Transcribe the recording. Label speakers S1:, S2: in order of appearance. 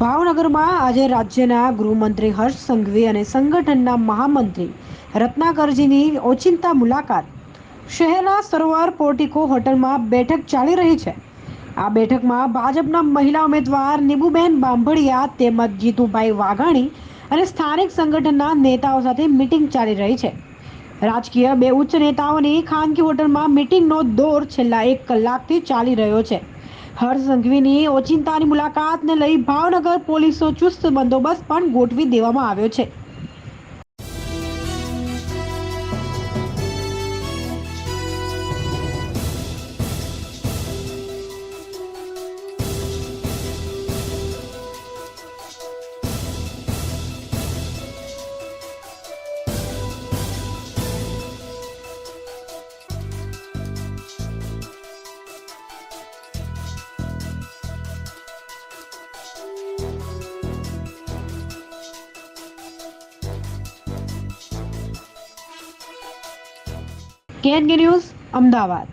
S1: ભાવનગરમાં આજે રાજ્યના ગૃહમંત્રી હર્ષ સંઘવી અને સંગઠનના મહામંત્રી રત્નાકરજીની ઓચિંતા મુલાકાત. શહેરના સરોવર પોર્ટિકો હોટલમાં બેઠક ચાલી રહી છે. આ બેઠકમાં ભાજપના મહિલા ઉમેદવાર નિબુબેન બાંભડિયા તેમજ જીતુભાઈ વાઘાણી અને સ્થાનિક સંગઠનના નેતાઓ સાથે મિટિંગ ચાલી રહી છે. રાજકીય બે ઉચ્ચ નેતાઓની ખાનગી હોટલમાં મિટિંગનો દોર છેલ્લા એક કલાકથી ચાલી રહ્યો છે. હર્ષ સંઘવીની ઓચિંતાની મુલાકાતને લઈ ભાવનગર પોલીસનો ચુસ્ત બંદોબસ્ત પણ ગોઠવી દેવામાં આવ્યો છે. KNK news Ahmedabad.